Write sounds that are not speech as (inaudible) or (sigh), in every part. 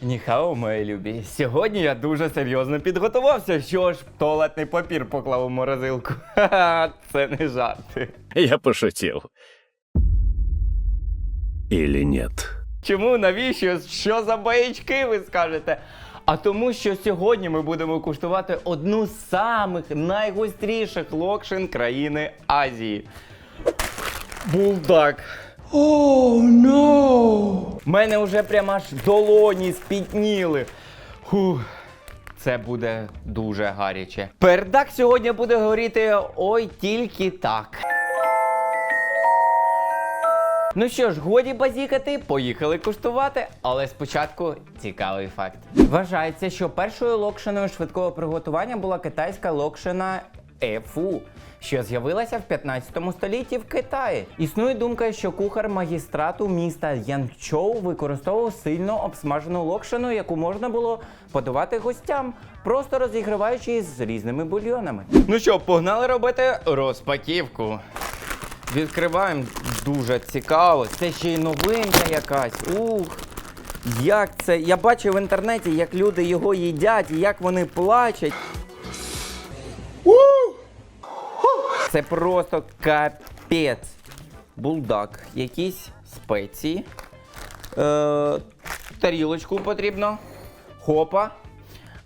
Хейхао, мої любі. Сьогодні я дуже серйозно підготувався. Що ж, туалетний папір поклав у морозилку. (laughs) Ха-ха, це не жарти. Я пошутил. Или нет? Чому, навіщо? Що за баячки, ви скажете? А тому, що сьогодні ми будемо куштувати одну з самих найгостріших локшин країни Азії. Булдак. О, но! Мене вже прямо аж долоні спітніли. Фух. Це буде дуже гаряче. Пердак сьогодні буде горіти ой тільки так. Ну що ж, годі базікати, поїхали куштувати, але спочатку цікавий факт. Вважається, що першою локшиною швидкого приготування була китайська локшина ефу, що з'явилася в 15 столітті в Китаї. Існує думка, що кухар магістрату міста Янчоу використовував сильно обсмажену локшину, яку можна було подавати гостям, просто розігріваючи її з різними бульйонами. Ну що, погнали робити розпаківку. Відкриваємо дуже цікаво. Це ще й новинка якась. Ух. Як це? Я бачив в інтернеті, як люди його їдять і як вони плачуть. Це просто капець. Булдак. Якісь спеції. Е, тарілочку потрібно. Хопа.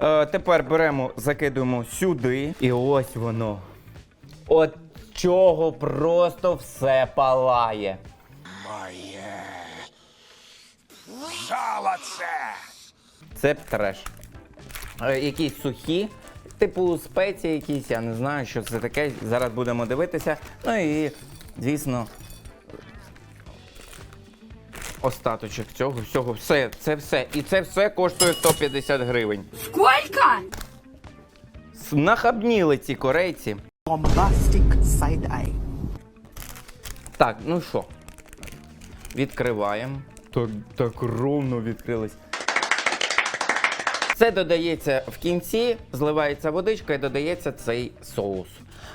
Е, тепер беремо, закидуємо сюди. І ось воно. От чого просто все палає. Це треш. Е, якісь сухі, типу спеції, якісь, я не знаю, що це таке. Зараз будемо дивитися. Ну і, звісно, остаточок цього всього. Все, це все. І це все коштує 150 гривень. Сколько? Нахабніли ці корейці. bombastic side eye. Так, ну що, відкриваємо. Так, так ровно відкрилось. Це додається в кінці, зливається водичка і додається цей соус.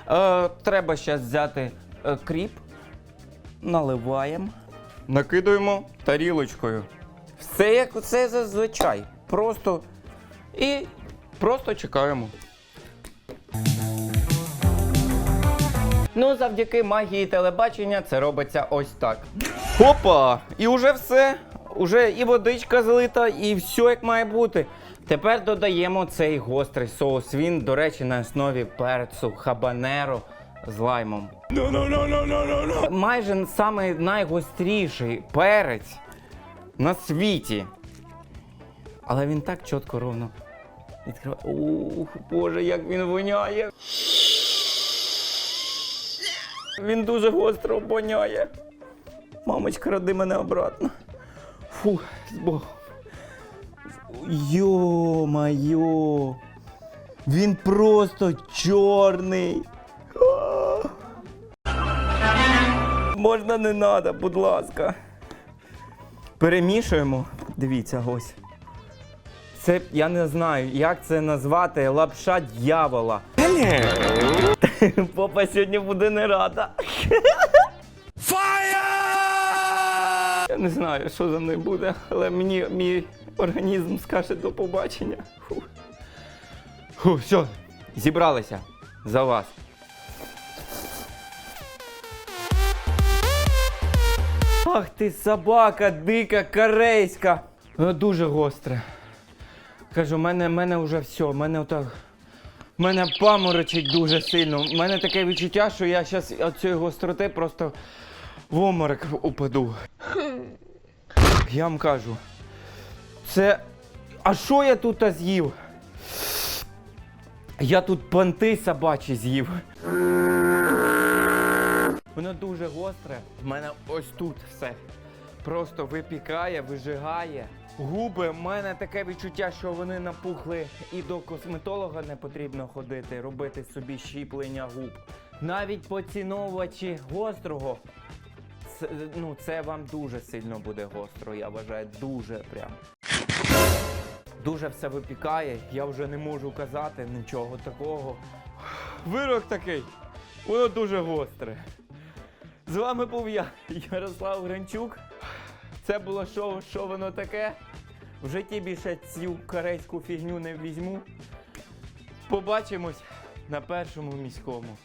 Е, треба зараз взяти е, кріп, наливаємо, накидуємо тарілочкою. Все як це зазвичай. Просто і просто чекаємо. Ну, завдяки магії телебачення це робиться ось так. Опа! І вже все. Уже і водичка злита, і все як має бути. Тепер додаємо цей гострий соус. Він, до речі, на основі перцю хабанеро з лаймом. Майже самий найгостріший перець на світі. Але він так чітко ровно відкриває. Ух, Боже, як він воняє. Він дуже гостро воняє. Мамочка, роди мене обратно. Фу, Богом. Йо-майо. Він просто чорний. Можна не треба, будь ласка. Перемішуємо. Дивіться, ось. Це я не знаю, як це назвати лапша дьявола. Попа сьогодні буде не рада. Не знаю, що за мною буде, але мені мій організм скаже до побачення. Фу. Фу, все, зібралися за вас. Ах ти собака, дика, корейська. Воно дуже гостре. Кажу, в мене, мене вже все, в мене отак. Мене паморочить дуже сильно. У мене таке відчуття, що я зараз від цієї гостроти просто в оморок упаду. Я вам кажу. Це. А що я тут з'їв? Я тут панти собачі з'їв. Воно дуже гостре. В мене ось тут все. Просто випікає, вижигає. Губи, в мене таке відчуття, що вони напухли, і до косметолога не потрібно ходити, робити собі щіплення губ. Навіть поціновувачі гострого, це, ну, це вам дуже сильно буде гостро, я вважаю, дуже прям. Дуже все випікає, я вже не можу казати нічого такого. Вирок такий, воно дуже гостре. З вами був я, Ярослав Гранчук. Це було шоу, що воно таке. В житті більше цю корейську фігню не візьму. Побачимось на першому міському.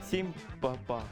Всім па-па.